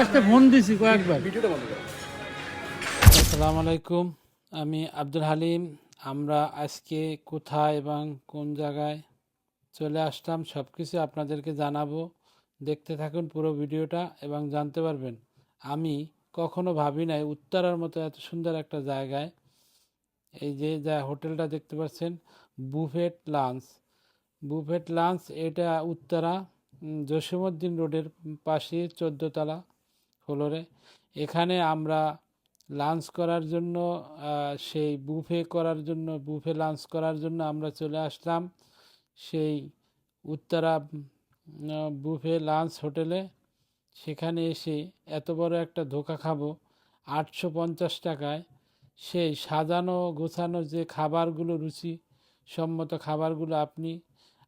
আসতে ফোন দিছি কয়েকবার। ভিডিওটা আসসালামু আলাইকুম আমি আব্দুল হালিম। আমরা আজকে কোথায় এবং কোন জায়গায় চলে আসলাম সব কিছু আপনাদেরকে জানাব। দেখতে থাকুন পুরো ভিডিওটা এবং জানতে পারবেন। আমি কখনো ভাবি নাই উত্তরার মতো এত সুন্দর একটা জায়গায়। এই যে যা হোটেলটা দেখতে পাচ্ছেন বুফেট লাঞ্চ। বুফেট লাঞ্চ এটা উত্তরা উম, জসীমউদ্দিন রোডের পাশে চোদ্দোতলা। ফ্লোরে। এখানে আমরা লাঞ্চ করার জন্য সেই বুফে করার জন্য বুফে লাঞ্চ করার জন্য আমরা চলে আসলাম সেই উত্তরা বুফে লাঞ্চ হোটেলে। সেখানে এসে এত বড় একটা ধোকা খাব, আটশো পঞ্চাশ টাকায়। সেই সাজানো গোছানো যে খাবারগুলো রুচি সম্মত খাবারগুলো আপনি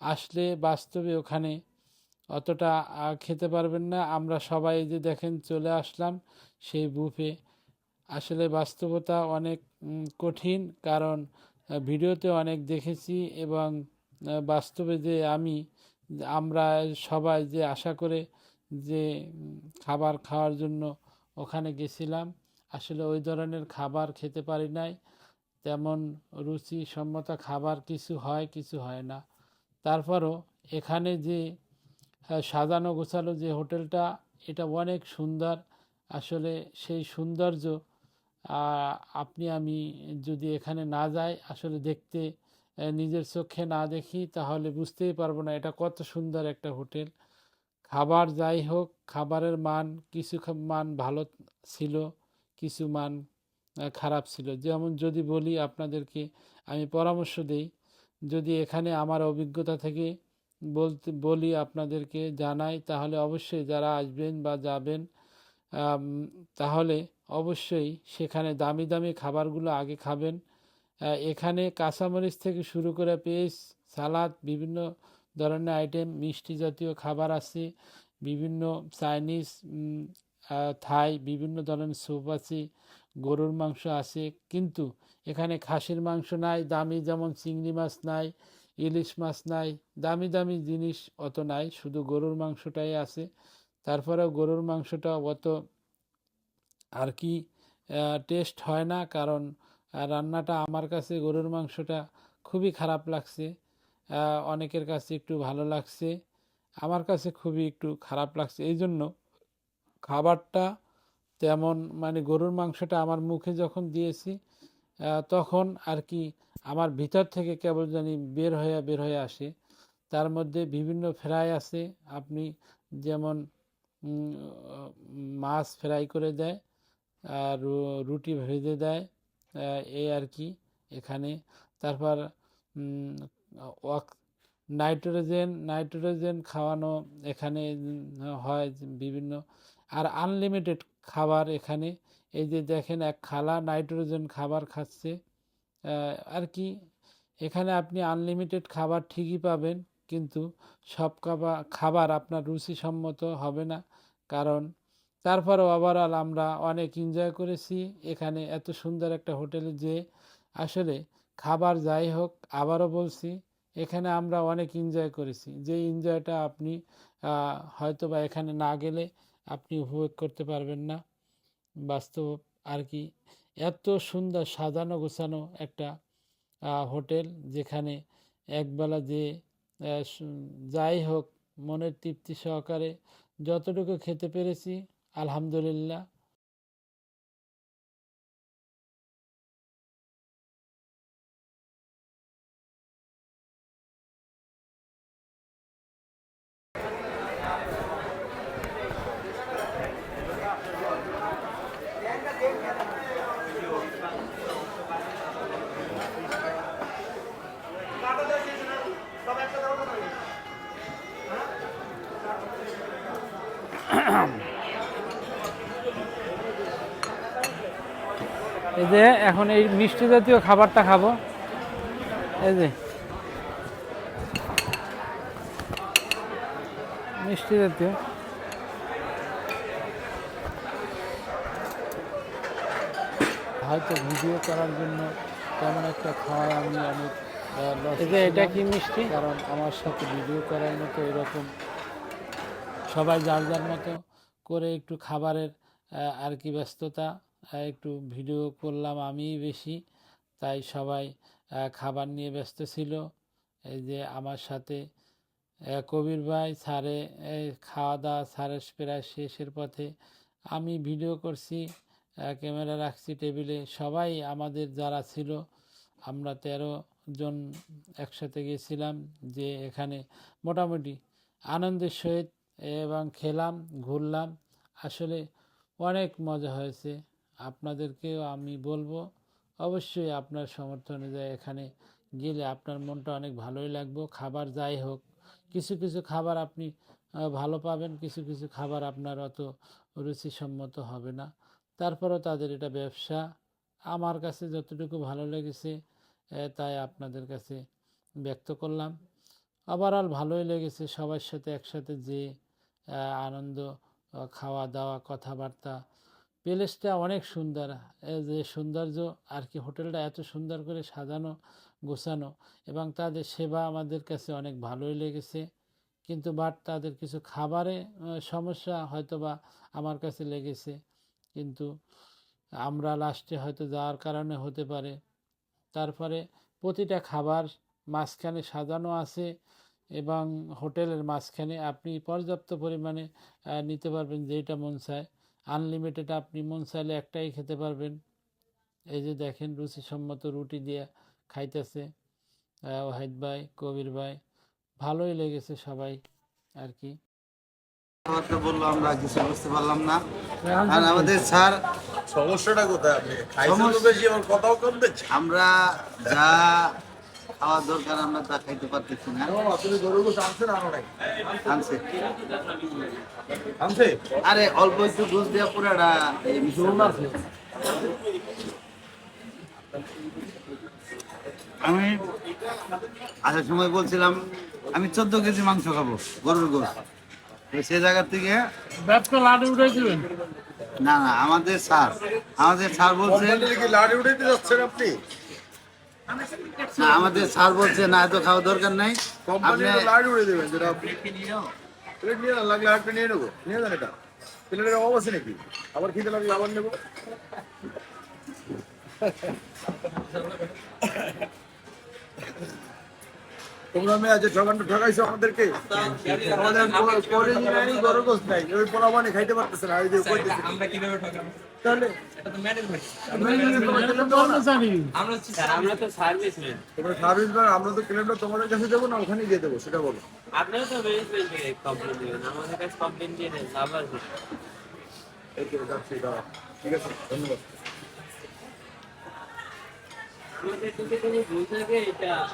আসলে বাস্তবে ওখানে অতটা খেতে পারবেন না। আমরা সবাই যে দেখেন চলে আসলাম সেই বুফে। আসলে বাস্তবতা অনেক কঠিন কারণ ভিডিওতে অনেক দেখেছি এবং বাস্তবে যে আমি, আমরা সবাই যে আশা করে যে খাবার খাওয়ার জন্য ওখানে গেছিলাম, আসলে ওই ধরনের খাবার খেতে পারি নাই। তেমন রুচি সম্মত খাবার কিছু হয় কিছু হয় না। তারপরও এখানে যে সাজানো গোছালো যে হোটেলটা, এটা অনেক সুন্দর। আসলে সেই সৌন্দর্য আপনি, আমি যদি এখানে না যাই, আসলে দেখতে নিজের চোখে না দেখি, তাহলে বুঝতেই পারব না এটা কত সুন্দর একটা হোটেল। খাবার যাই হোক, খাবারের মান, কিছু মান ভালো ছিল, কিছু মান খারাপ ছিল। যেমন যদি বলি আপনাদেরকে, আমি পরামর্শ দেই, যদি এখানে আমার অভিজ্ঞতা থেকে বলতে, বলি আপনাদেরকে জানাই, তাহলে অবশ্যই যারা আসবেন বা যাবেন তাহলে অবশ্যই সেখানে দামি দামি খাবারগুলো আগে খাবেন। এখানে কাঁচামরিচ থেকে শুরু করে পেঁয়াজ, সালাদ, বিভিন্ন ধরনের আইটেম মিষ্টি জাতীয় খাবার আছে, বিভিন্ন চাইনিজ থাই, বিভিন্ন ধরনের স্যুপ আছে, গরুর মাংস আছে, কিন্তু এখানে খাসির মাংস নাই, দামি যেমন চিংড়ি মাছ নাই ইলিশ মাছ নাই, দামি দামি জিনিস অত নাই, শুধু গরুর মাংসটাই আছে। তারপরেও গরুর মাংসটা অত আর কি টেস্ট হয় না, কারণ রান্নাটা আমার কাছে গরুর মাংসটা খুবই খারাপ লাগছে। অনেকের কাছে একটু ভালো লাগছে, আমার কাছে খুবই একটু খারাপ লাগছে। এই জন্য খাবারটা তেমন মানে গরুর মাংসটা আমার মুখে যখন দিয়েছি তখন আর কি আমার ভিতর থেকে কেবল জানি বের হয়ে বের হয়ে আসে। তার মধ্যে বিভিন্ন ফ্রাই আছে। আপনি যেমন মাছ ফ্রাই করে দেয়, আর রুটি ভেজে দেয় এই আর কি এখানে। তারপর নাইট্রোজেন নাইট্রোজেন খাওয়ানো এখানে হয় বিভিন্ন, আর আনলিমিটেড খাবার এখানে। এই যে দেখেন এক খালা নাইট্রোজেন খাবার খাচ্ছে। আর কি, এখানে আপনি আনলিমিটেড খাবার ঠিকই পাবেন, কিন্তু সব খাবার আপনার রুচিসম্মত হবে না। কারণ তারপরেও ওভারঅল আমরা অনেক এনজয় করেছি এখানে এত সুন্দর একটা হোটেলে যে আসলে খাবার যাই হোক, আবারও বলছি, এখানে আমরা অনেক এনজয় করেছি। যে এনজয়টা আপনি হয়তো বা এখানে না গেলে আপনি উপভোগ করতে পারবেন না। বাস্তব আর কি। এত সুন্দর সাজানো গোছানো একটা হোটেল যেখানে একবেলা যে যাই হোক মনের তৃপ্তি সহকারে যতটুকু খেতে পেরেছি, আলহামদুলিল্লাহ। যে এখন এই মিষ্টি জাতীয় খাবারটা খাব। এই যে। মিষ্টি জাতীয়। হয়তো ভিডিও করার জন্য তেমন একটা খাওয়ায় আমি অনেক এটা কি মিষ্টি? কারণ আমার সাথে ভিডিও করার মতো এরকম। সবাই যার যার মতো করে একটু খাবারের আর কি ব্যস্ততা একটু ভিডিও করলাম আমি বেশি। তাই সবাই খাবার নিয়ে ব্যস্ত ছিল। এই যে আমার সাথে কবির ভাই, স্যারে খাওয়া দাওয়া স্যারের প্রায় শেষের পথে আমি ভিডিও করছি ক্যামেরা রাখছি, টেবিলে। সবাই আমাদের যারা ছিল, আমরা তেরো জন একসাথে গেছিলাম যে এখানে মোটামুটি আনন্দের সহিত এবং খেলাম, ঘুরলাম। আসলে অনেক মজা হয়েছে। আপনাদেরকেও আমি বলব, অবশ্যই আপনার সমর্থন অনুযায়ী এখানে গেলে আপনার মনটা অনেক ভালোই লাগবে। খাবার যাই হোক, কিছু কিছু খাবার আপনি ভালো পাবেন, কিছু কিছু খাবার আপনার অত রুচিসম্মত হবে না। তারপরেও তাদের এটা ব্যবসা আমার কাছে যতটুকু ভালো লেগেছে তাই আপনাদের কাছে ব্যক্ত করলাম। ওভারঅল ভালোই লেগেছে সবার সাথে একসাথে যে আনন্দ খাওয়া দাওয়া কথাবার্তা প্লেসটা অনেক সুন্দর। যে সৌন্দর্য আর কি হোটেলটা এত সুন্দর করে সাজানো, গোছানো এবং তাদের সেবা আমাদের কাছে অনেক ভালোই লেগেছে। কিন্তু বাট তাদের কিছু খাবারে সমস্যা হয়তো বা আমার কাছে লেগেছে। কিন্তু আমরা লাস্টে হয়তো যাওয়ার কারণে হতে পারে। তারপরে প্রতিটা খাবার মাঝখানে সাজানো আছে এবং হোটেলের মাঝখানে আপনি পর্যাপ্ত পরিমাণে নিতে পারবেন যেটা মন চায়। আনলিমিটেড আপনি মন চাইলে একটাই খেতে পারবেন। এই যে দেখেন রুচিসম্মত রুটি দিয়ে খাইতেছে ওয়াহিদ ভাই কবির ভাই ভালোই লেগেছে সবাই আর কি। কথাবার্তা বলল আমরা কিছু বুঝতে পারলাম না। আর আমাদের স্যার সমস্যাটা কোথায় আপনি? খাইছেন বেশি আমার কথাও কম আমরা যা খাওয়ার দরকার আমরা তা খাইতে পারতেছি না। আনছে আনছে। আরে অল্প একটু ঘুষ দেওয়া পুরাটা আমি আসার সময় বলছিলাম আমি চোদ্দ কেজি মাংস খাব গরুর গোস সে জায়গা থেকে ব্যবসা লাডু উঠে দিবেন? না না আমাদের স্যার আমাদের স্যার বলছে লাড়ি উঠাইতে যাচ্ছেন আপনি? না আমাদের স্যার বলছে না এত খাওয়া দরকার নাই। আপনি কোম্পানির উড়ে দেবেন যেটা প্লেট নিয়ে লাগলে আরেকটা নিয়ে নেব। নিয়ে যান এটা। প্লেটের অভাব আছে নাকি? আবার খিদে লাগলে আবার নেব। তোমরা মেয়ে আছে ঠকানো ঠকাইছো আমাদেরকে। আমাদের নাই। ওই পোলাবানি খাইতে পারতেছে না ওই যে আমরা কীভাবে ঠকাবো? তাহলে আমরা তো ক্লেমটা তোমাদের কাছে দেবো না ওখানেই দিয়ে দেবো সেটা বলো আপনিও তো কমপ্লেন দিবেন আমাদের কাছে কমপ্লেন দিয়ে ঠিক আছে ধন্যবাদ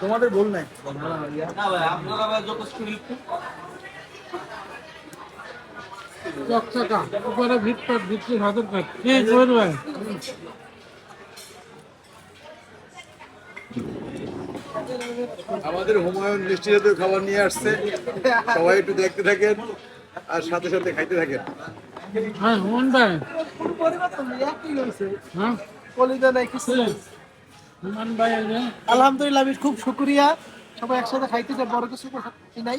তোমাদের ভুল নাই আপনারা চকচকা উপরে ভিতর ভিতরে হাতের কাজ এই কবির আমাদের হুমায়ুন মিষ্টি জাতীয় খাবার নিয়ে আসছে। সবাই একটু দেখতে থাকেন আর সাথে সাথে খাইতে থাকেন। হ্যাঁ হুমন ভাই। হ্যাঁ? কলিজা নাই কিছু নেই। ভাই আলহামদুলিল্লাহ আমি খুব শুক্রিয়া। সবাই একসাথে খাইতে চাই বড় কিছু কি নাই।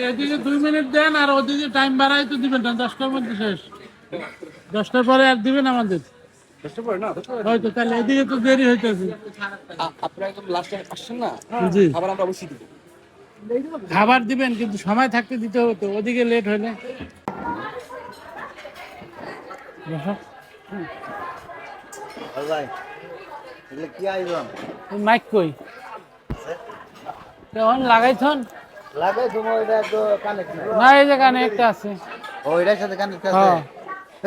এদিকে দুই মিনিট দেন আর ওদিকে টাইম বাড়াই তো দিবেন না দশটার মধ্যে শেষ। দশটার পরে আর দিবেন আমাদের। হয়তো তাহলে এদিকে তো দেরি হইতেছে। আপনারা একদম লাস্টে আসছেন না? জি। খাবার আমরা অবশ্যই দিব। খাবার দিবেন কিন্তু সময় থাকতে দিতে হবে তো ওদিকে লেট হলে। মাইক কই? তখন লাগাইছন? লাগাই তোমার এটা তো কানেক্ট না এই যে কানেক্ট আছে। ও এটার সাথে কানেক্ট আছে? হ্যাঁ।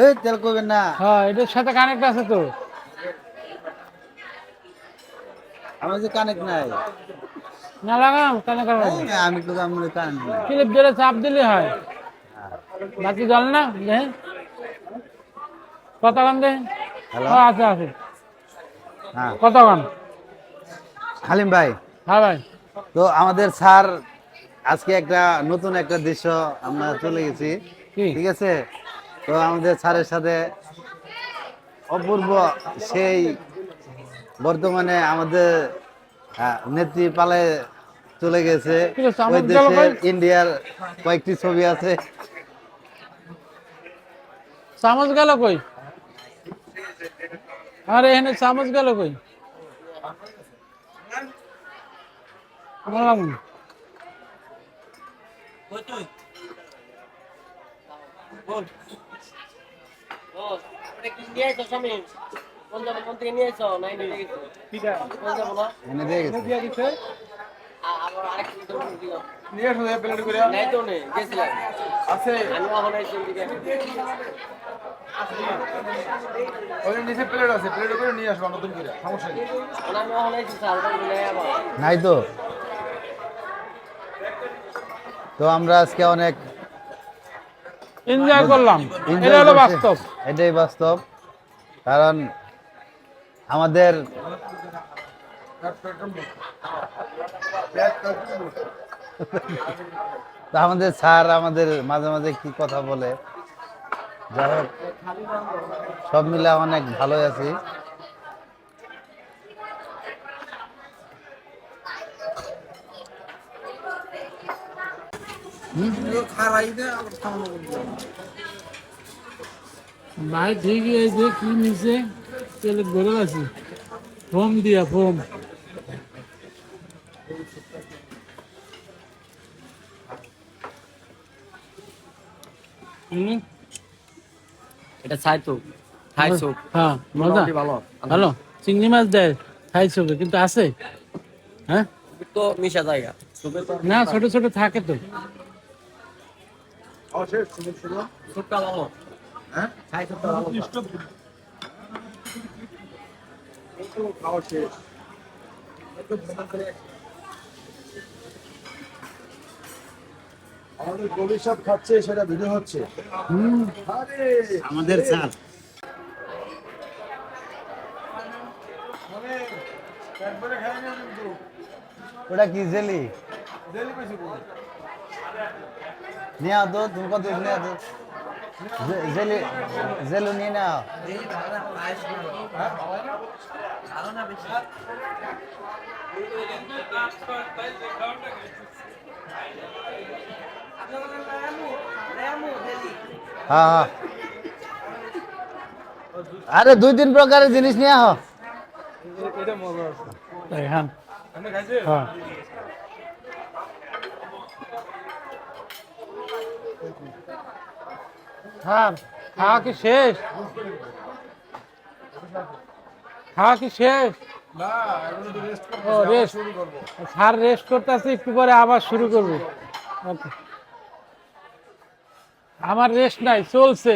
এই তেল করবেন না। হ্যাঁ এটার সাথে কানেক্ট আছে তো। আমার যে কানেক্ট নাই। না লাগাম কেন করবেন আমি তো আমরা কান ক্লিপ ধরে চাপ দিলে হয়। বাকি জল না দেখেন। কতক্ষণ দেখেন। হ্যালো। ও আছে আছে। হ্যাঁ। কতক্ষণ হালিম ভাই। হ্যাঁ ভাই। তো আমাদের স্যার আজকে একটা নতুন একটা দৃশ্য আমরা চলে গেছি। ঠিক আছে? তো আমাদের স্যারের সাথে অপূর্ব সেই বর্তমানে আমাদের নেত্রী পালে চলে গেছে। ওই ভাই। ইন্ডিয়ার কয়েকটি ছবি আছে। চামচ গেল কই? আরে এখানে চামচ গেল কই? বললাম তো আছে। নিচে প্লেট আছে প্লেট করে নিয়ে আসব নতুন করে। সমস্যা নেই এখন আমি এখন আইছি স্যার ওটা মিলাই আবার নাই তো তো আমরা আজকে অনেক এনজয় করলাম। এটা হলো বাস্তব। এটাই বাস্তব। কারণ আমাদের আমাদের স্যার আমাদের মাঝে মাঝে কি কথা বলে? যাই হোক সব মিলে অনেক ভালোই আছি। ভাই যে কি তেলে ভরে আছে ফোম দিয়া ফোম এটা ছাই তো থাই সুপ হ্যাঁ মজা। ভালো ভালো চিংড়ি মাছ দেয় ছবি কিন্তু আছে। হ্যাঁ? তো মিশা জায়গা। না ছোট ছোট থাকে তো। ভালো হ্যাঁ? ছাই সুপটা ভালো খাওয়া শেষ। আমাদের কবি সব খাচ্ছে সেটা ভিডিও হচ্ছে। আমাদের কিন্তু ওটা কি জেলি? জেলি পেয়েছি বলে নিয়ে আতো তুমি কত নিয়ে আতো জেলি জেলু নিয়ে নাও হ্যাঁ হ্যাঁ আরে দুই তিন প্রকারের জিনিস নিয়ে আহ। এটা মজা আছে তাই হ্যাঁ আপনি খাইছে হ্যাঁ স্যার খাওয়া কি শেষ? খাওয়া কি শেষ? ও রেস্ট স্যার রেস্ট করতে আছে একটু পরে আবার শুরু করব। আমার রেস্ট নাই চলছে।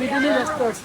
ভিডিও নিয়ে ব্যস্ত আছি।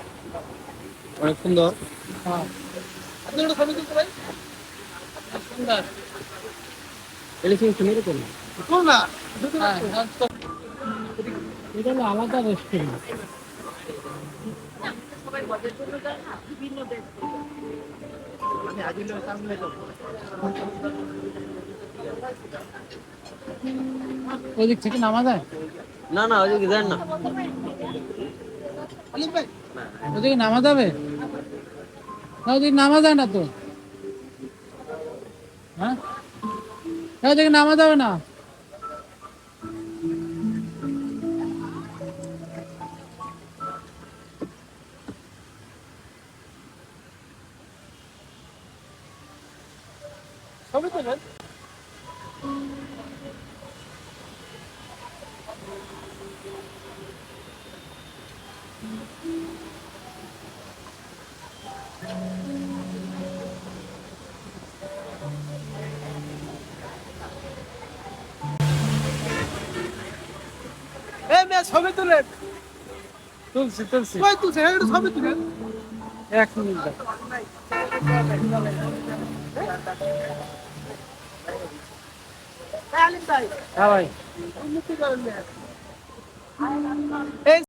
অনেক সুন্দর। হ্যাঁ, হ্যাঁ, হ্যাঁ, আলাদা রেস্টুরেন্ট ওই থেকে নামা যায়? না না ওইদিকে দেন না। ওদিকে নামা যাবে না ওদিকে নামা যায় না তো? হ্যাঁ? ওদিকে নামা যাবে না? ছবি তুলেন তুলছি তুলছি। কই তুলছে হ্যাঁ একটু ছবি তুলেন এক মিনিট ভাই। হ্যাঁ ভাই। এই